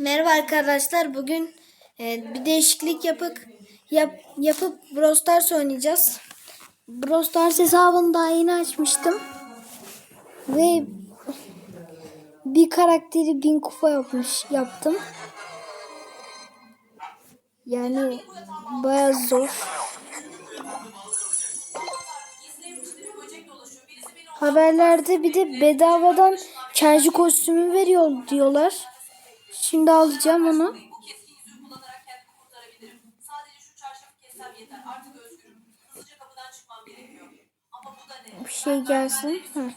Merhaba arkadaşlar. Bugün e, bir değişiklik yapıp yap, yapıp Brawl Stars oynayacağız. Brawl Stars hesabını daha yeni açmıştım. Ve bir karakteri bin kupa yapmış yaptım. Yani baya zor. Haberlerde bir de bedavadan çaycı kostümü veriyor diyorlar. Şimdi alacağım onu. Bir şey gelsin. Hı.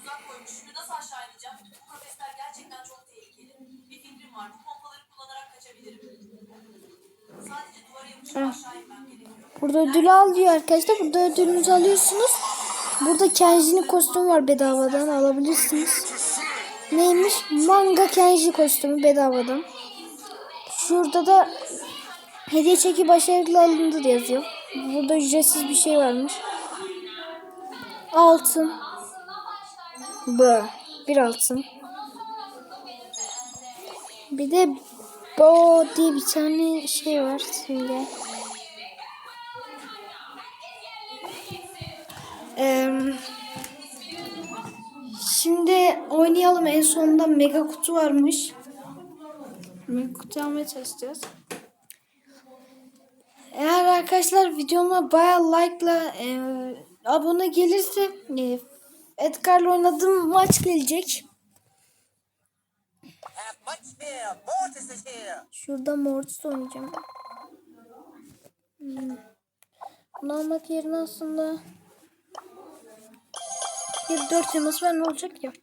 Burada ödülü al diyor arkadaşlar. Burada ödülünüzü alıyorsunuz. Burada Kenji'nin kostümü var bedavadan alabilirsiniz. Neymiş? Manga Kenji kostümü bedavadan. Şurada da hediye çeki başarılı alındı diye yazıyor. Burada ücretsiz bir şey varmış. Altın. Bra. Bir altın. Bir de Bo diye bir tane şey var simge. Eee, şimdi oynayalım. En sonunda mega kutu varmış. Mega kutu almaya çalışacağız. Eğer arkadaşlar videoma baya like'la e, abone gelirse e, Edgar'la oynadığım maç gelecek. Şurada Mortis oynayacağım. Hmm. Bunu almak yerine aslında bir dört var ne olacak ya?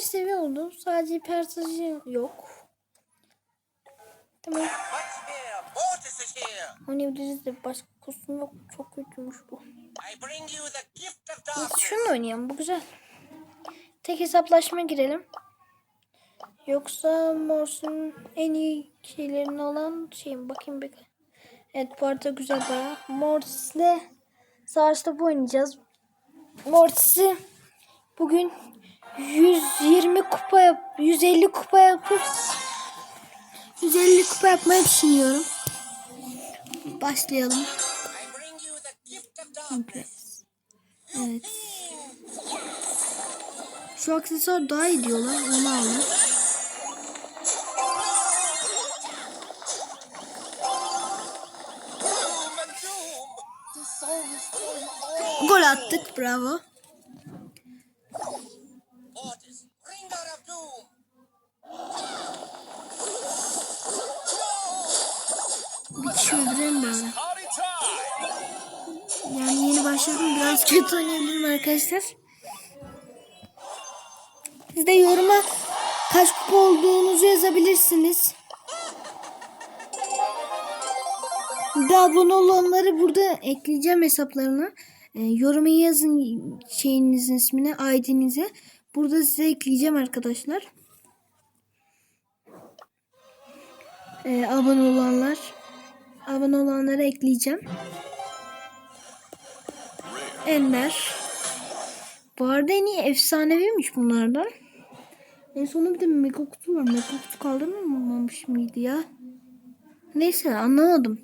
15 seviye oldu. Sadece hipersajı yok. Tamam. Hani Oynayabiliriz de başka kostüm yok. Çok kötüymüş bu. Şunu oynayalım. Bu güzel. Tek hesaplaşma girelim. Yoksa Morse'un en iyi şeylerini olan şeyim. Bakayım bir. Evet bu arada güzel baya. Morse'le Sarç'ta bu oynayacağız. Morse'i bugün 100 150 kupa yapıp 150 kupa yapmayı düşünüyorum. Başlayalım. Evet. Şu aksesuar daha iyi diyorlar. Onu aldım. Gol attık. Bravo. Başladım. Biraz kötü oynayabilirim arkadaşlar. Siz de yoruma kaç kupa olduğunuzu yazabilirsiniz. Bir de abone olanları burada ekleyeceğim hesaplarına. Ee, yoruma yazın şeyinizin ismini, ID'nizi. Burada size ekleyeceğim arkadaşlar. Ee, abone olanlar. Abone olanlara ekleyeceğim. Enler. Bu arada en iyi efsaneviymiş bunlardan. En sonunda bir de mega kutu var. Mega kutu kaldırmamış mıydı ya? Neyse anlamadım.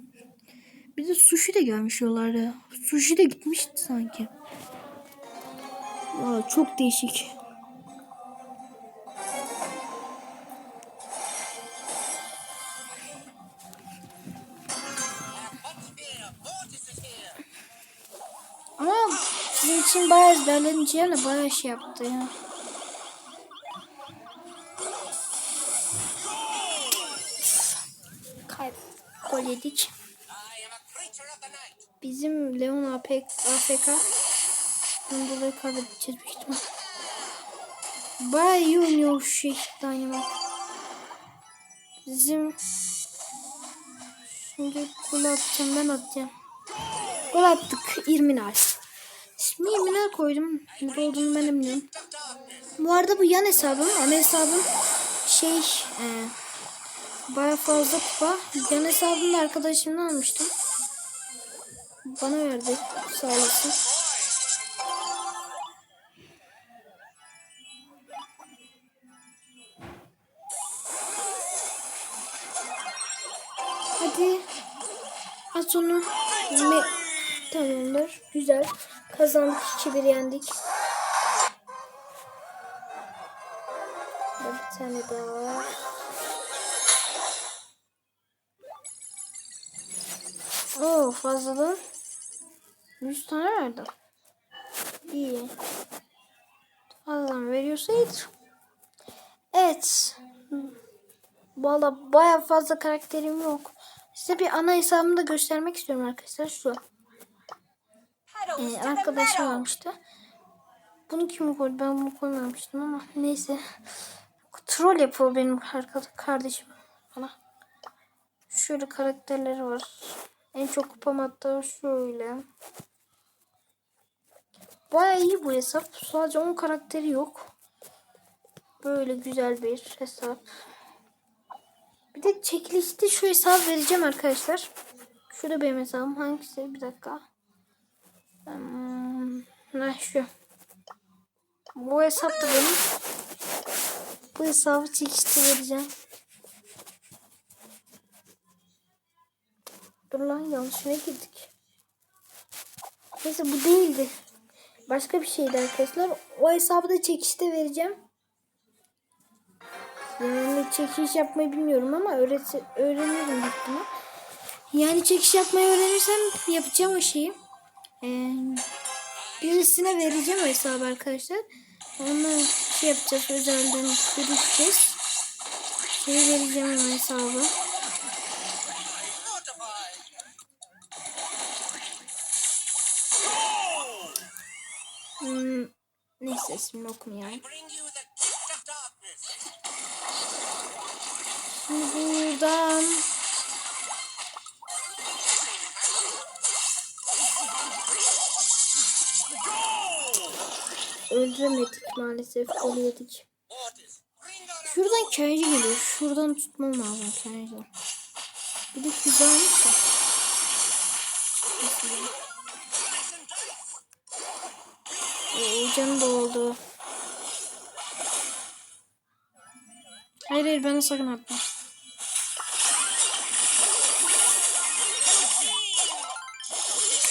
Bir de sushi de gelmiş yollarda. Sushi de gitmişti sanki. Vay, çok değişik. Bayağı ezberlenince yani bayağı şey yaptı ya. Kayıp gol yedik. Bizim Leon APK, AFK bundan dolayı kaybedeceğiz büyük ihtimal. Bayağı iyi oynuyor şu şey Dynamite. Bizim şimdi gol atacağım ben atacağım. Gol attık İrminal. İsmini ne koydum? Ne olduğunu ben bilmiyorum. Bu arada bu yan hesabım. Ana hesabım şey e, baya fazla kupa. Yan hesabını arkadaşımdan almıştım. Bana verdi. Sağ olasın. Hadi. Az sonra tamamdır. Güzel. Kazandık. 2-1 yendik. Bir tane daha. Oo fazladan 100 tane verdi. İyi. Fazladan veriyorsa iyidir. Evet. Valla baya fazla karakterim yok. Size bir ana hesabımı da göstermek istiyorum arkadaşlar. Şu. Ee, arkadaşım varmıştı. Bunu kim koydu? Ben bunu koymamıştım ama neyse. Troll yapıyor benim kardeşim bana. Şöyle karakterleri var. En çok kupam hatta şöyle. Baya iyi bu hesap. Sadece 10 karakteri yok. Böyle güzel bir hesap. Bir de çekilişte şu hesap vereceğim arkadaşlar. Şurada benim hesabım. Hangisi? Bir dakika. Hmm, ne şu. Bu hesap da benim. Bu hesabı çekişte vereceğim. Dur lan yanlışına girdik. Neyse bu değildi. Başka bir şeydi arkadaşlar. O hesabı da çekişte vereceğim. Yani çekiş yapmayı bilmiyorum ama öğret öğrenirim ihtimal. Yani çekiş yapmayı öğrenirsem yapacağım o şeyi. Ee, birisine vereceğim o hesabı arkadaşlar. Onu şey yapacağız özelden görüşeceğiz. Şey vereceğim o hesabı. Hmm, neyse ismini darkness. Şimdi buradan öldüremedik maalesef. Gol yedik. Şuradan kendi geliyor. Şuradan tutmam lazım kendi. Bir de güzelmiş ya? Ee, canı da oldu. Hayır hayır bana sakın atma.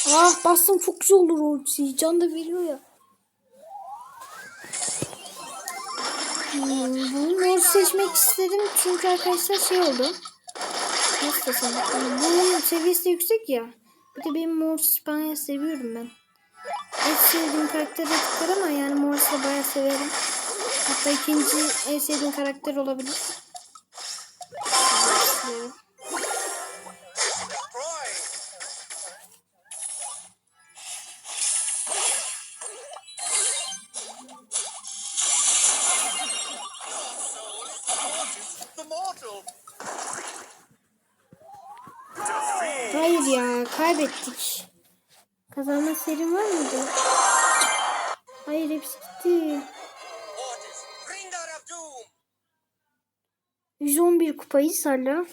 Ah bastım çok güzel olur o ultiyi. Can da veriyor ya. Bu mor seçmek istedim çünkü arkadaşlar şey oldu. Nasıl desem? Yani bunun seviyesi de yüksek ya. Bir de benim mor İspanya seviyorum ben. En sevdiğim karakter Edgar ama yani Morris'ı da bayağı severim. Hatta ikinci en sevdiğim karakter olabilir. Severim. Kazanma serim var mıydı? Hayır hepsi gitti. Mortis, bringer of doom. 111 kupayız hala.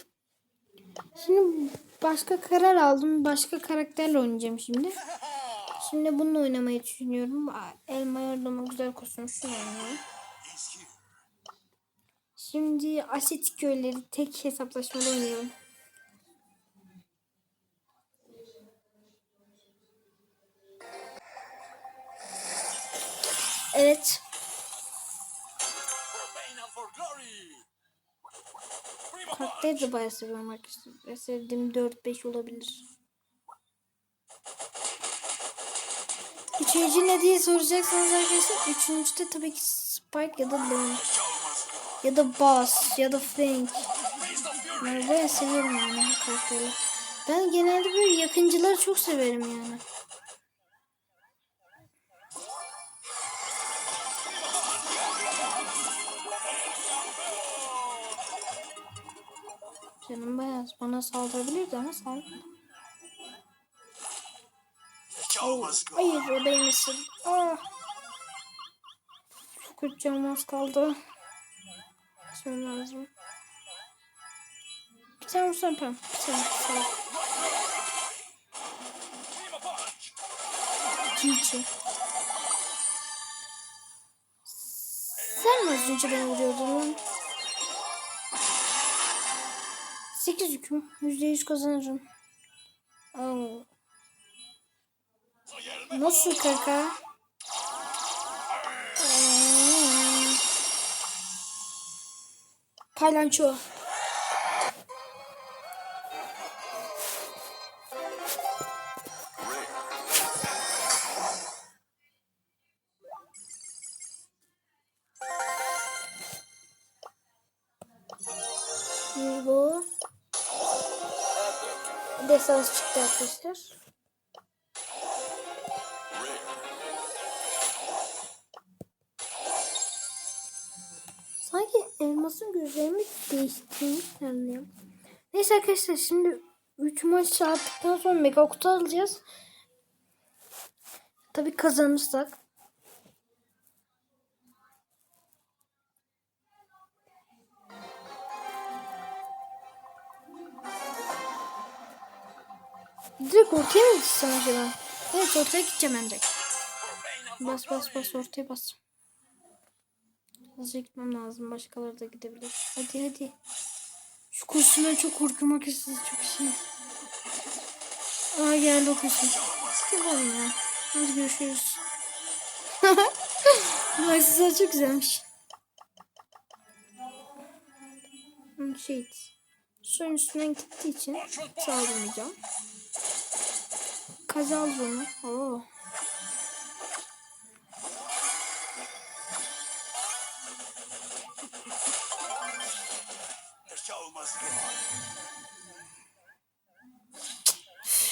Şimdi başka karar aldım. Başka karakterle oynayacağım şimdi. Şimdi bununla oynamayı düşünüyorum. Aa, Elma yardımı güzel oynayalım. Şimdi asetik köyleri tek hesaplaşmada oynayalım. Evet. Karakteri de bayağı seviyorum arkadaşlar. Sevdiğim 4-5 olabilir. Üçüncü ne diye soracaksınız arkadaşlar. Üçüncüde tabii ki Spike ya da Leon. Ya da Buzz ya da Frank. Ben bayağı seviyorum yani karakteri. Ben genelde böyle yakıncıları çok severim yani. Canım bayağı bana saldırabilirdi ama saldırmadı. Oh, hayır o. Ah. Çok kötü canım az kaldı. Şöyle lazım. Bir tane vursam tamam. Bir tane vursam. GG. Sen mi az önce beni vuruyordun 8 hüküm. %100 kazanırım. Oo. Nasıl kaka? Paylanço. Desans çıktı arkadaşlar. Sanki elmasın gözlerimi değiştirmiş sanırım. Neyse arkadaşlar şimdi 3 maç attıktan sonra mega kutu alacağız. Tabi kazanırsak. Direkt ortaya mı gitsem acaba? Evet ortaya gideceğim ben direkt. Bas bas bas ortaya bas. Hızlıca gitmem lazım. Başkaları da gidebilir. Hadi hadi. Şu kurşundan çok korkuyorum arkadaşlar. Çok şey. Aa geldi o kurşun. Yapalım ya. Hadi görüşürüz. Bu aksesuar çok güzelmiş. Şey. Suyun üstünden gittiği için sağlamayacağım. Kazal bunu. Oo.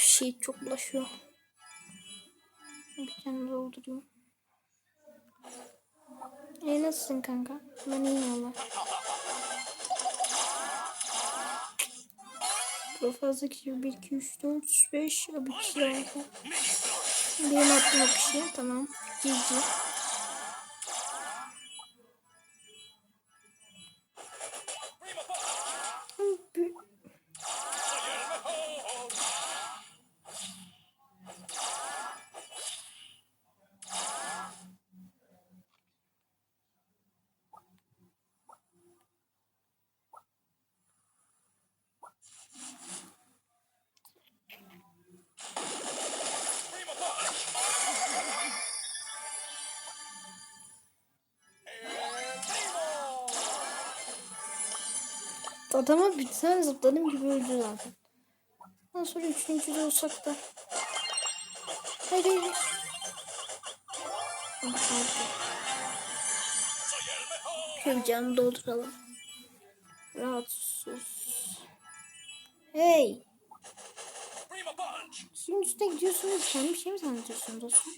Şey çok bulaşıyor. Bir kendimi doldurayım. E nasılsın kanka? Ben iyiyim valla. Çok fazla kişi 1, 2, 3, 4, 5 bir kişi var. Benim attım o kişi. Tamam. GG. Adama bir tane zıpladım gibi öldü zaten. Ondan sonra üçüncü de olsak da. Ah, harika. Şöyle canı dolduralım. Rahat sus. Hey. Suyun üstüne gidiyorsunuz. Sen bir şey mi zannediyorsun dostum?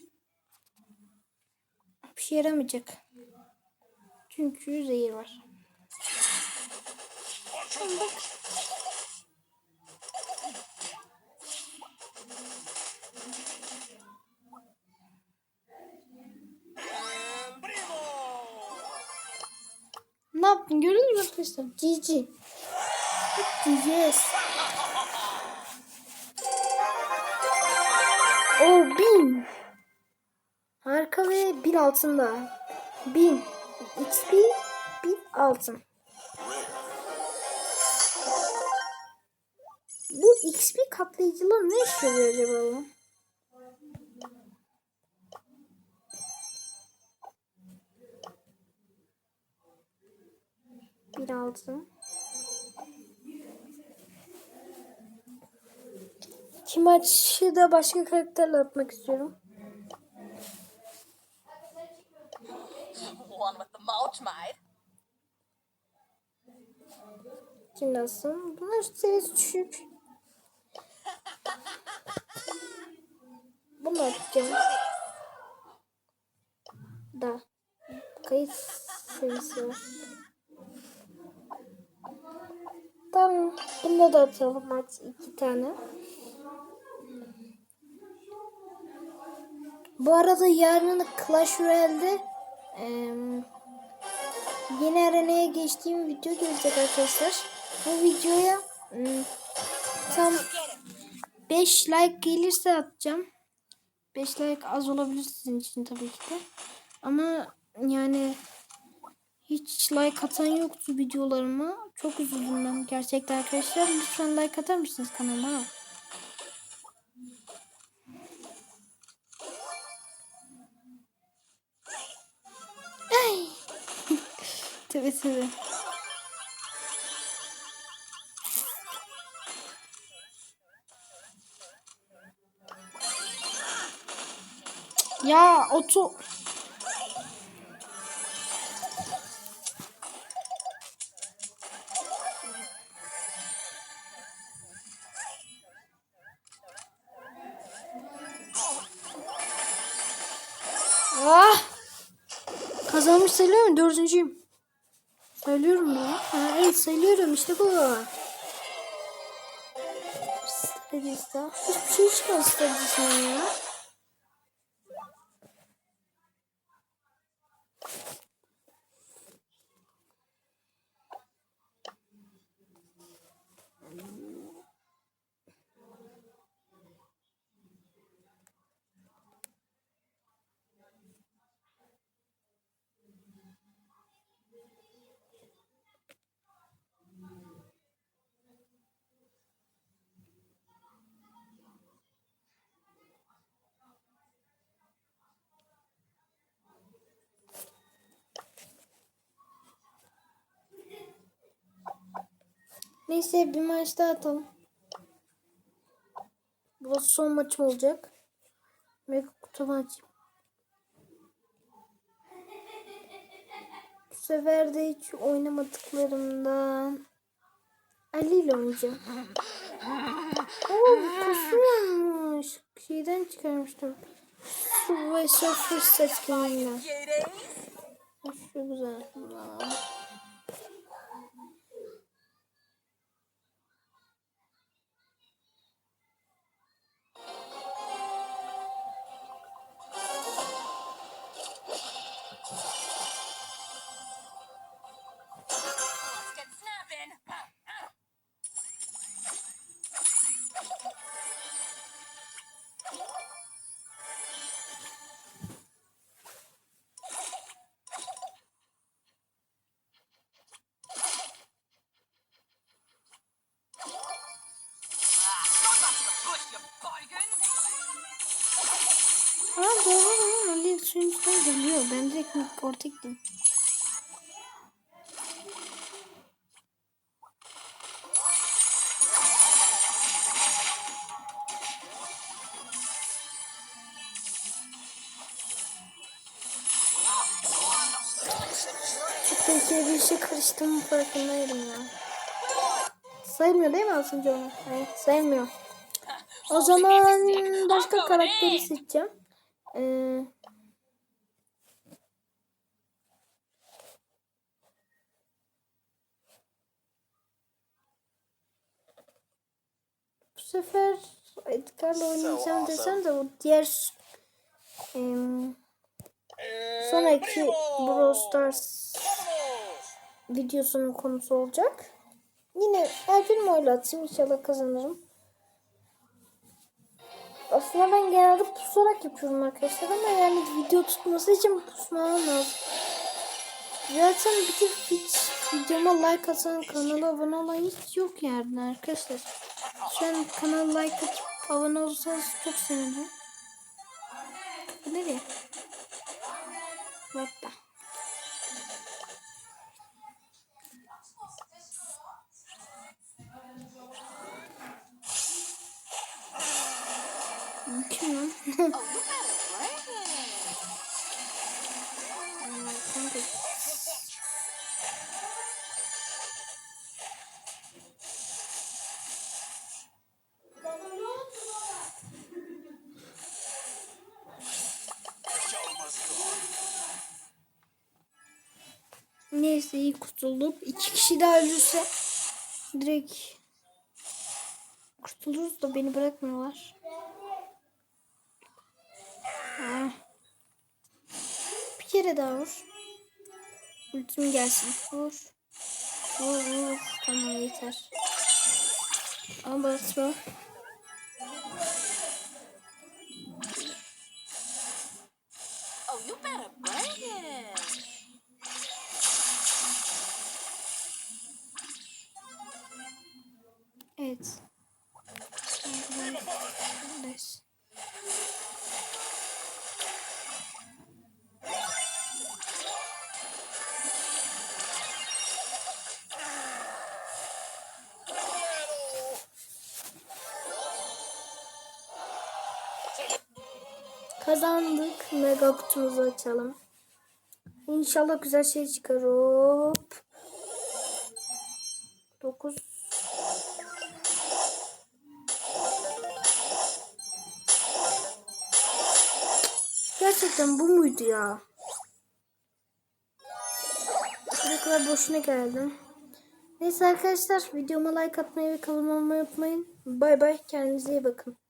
Bir şey yaramayacak. Çünkü zehir var. Tamam bak. Primo. Ne yaptın gördün mü arkadaşlar? GG. GG's. O bin. Harika ve bin altında. Bin. XP bin altın. Bu XP katlayıcılar ne işe yarıyor acaba? Bir altın. İki maçı da başka karakterle atmak istiyorum. Şimdi atsın. Bunlar seviyesi düşük. Bunu atacağım. Da. Kayıt seviyesi var. Tamam. Bunu da atalım. İki tane. Bu arada yarın Clash Royale'de em, yeni arenaya geçtiğim video gelecek arkadaşlar. Bu videoya tam 5 like gelirse atacağım. 5 like az olabilir sizin için tabii ki de. Ama yani hiç like atan yoktu videolarıma. Çok üzüldüm ben gerçekten arkadaşlar. Lütfen like atar mısınız kanalıma? Ay. tabii tabii. Ya otu Ah! Kazanmış sayılıyor mu? Dördüncüyüm. Sayılıyorum ya. Ha, evet sayılıyorum işte bu. Stradista. Hiçbir şey çıkmaz Stradista'dan ya. Neyse bir maç daha atalım. Bu son maçım olacak. Mega kutu maçı. Bu sefer de hiç oynamadıklarımdan Ali ile oynayacağım. Oo kusuyormuş. Şeyden çıkarmıştım. Su ve surface seçkininden. Şu güzel. Aa. Ha doğru lan Ali suyun üstüne geliyor. Ben direkt orta gittim. Çok tehlikeli bir işe karıştığımın farkındaydım ya. Sayılmıyor değil mi aslında onu? Hayır sayılmıyor. O zaman başka karakteri seçeceğim. Ee, bu sefer Edgar'la oynayacağım desem de bu diğer em, sonraki Brawl Stars videosunun konusu olacak. Yine El Primo'yla atayım inşallah kazanırım. Aslında ben genelde pusarak yapıyorum arkadaşlar ama yani video tutması için pusmam lazım. Zaten bir tek hiç videoma like atan kanala abone olan hiç yok yani arkadaşlar. Şu an kanala like atıp abone olursanız çok sevinirim. Bu nereye? Hoppa. Kim Neyse iyi kurtulduk. İki kişi daha ölürse direkt kurtuluruz da beni bırakmıyorlar. Ah. Bir kere daha vur. Ultim gelsin. Vur. Vur vur. Tamam yeter. Ama basma. Kazandık. Mega kutumuzu açalım. İnşallah güzel şey çıkar. Hop. 9 Gerçekten bu muydu ya? Ne kadar boşuna geldim. Neyse arkadaşlar videoma like atmayı ve kanalıma abone olmayı unutmayın. Bay bay kendinize iyi bakın.